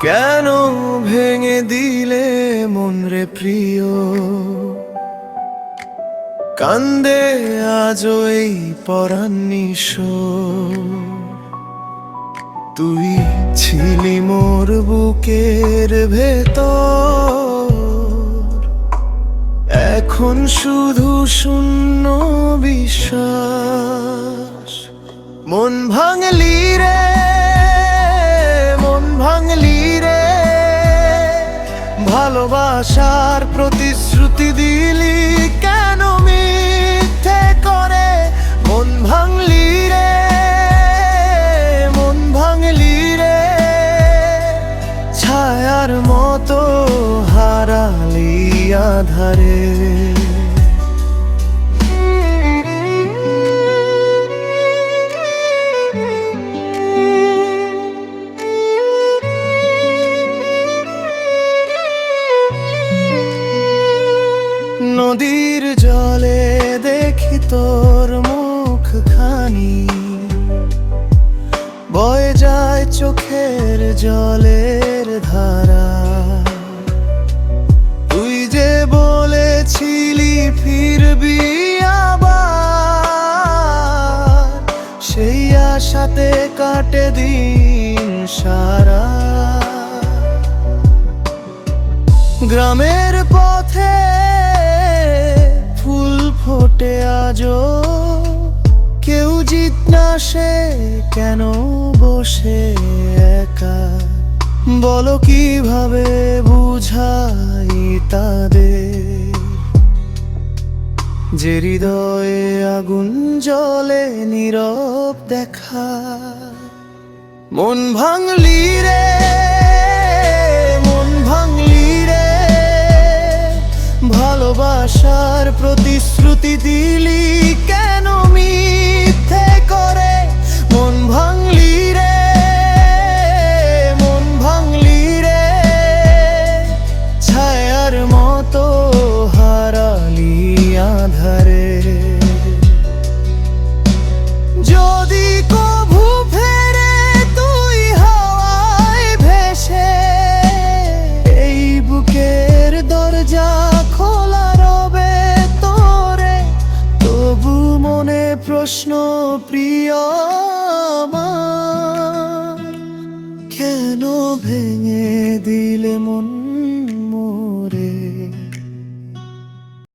কেন ভেঙে দিলে মন রে প্রিয়? কান্দে আজ ওই পরান্নিস তুই ছিলি মোর বুকের ভেতর। এখন শুধু শূন্য ভালোবাসার প্রতিশ্রুতি দিলি কেন মিথ্যে করে? মন ভাঙলি রে, মন ভাঙলি রে। ছায়ার মতো হারালি আধারে। বয়ে যায় চোখের জলের ধারা। তুই যে বলেছিলি ফিরবি আবার, সেই আশাতে কাটে দিন সারা। গ্রামের পথে ফুল ফোটে আজও সে কেন বসে একা? বলো কীভাবে বুঝাই তাদের? যে হৃদয়ে আগুন জলে নীরব দেখা। মন ভাঙলি রে প্রশ্ন প্রিয় কেন ভেঙে দিলে মন?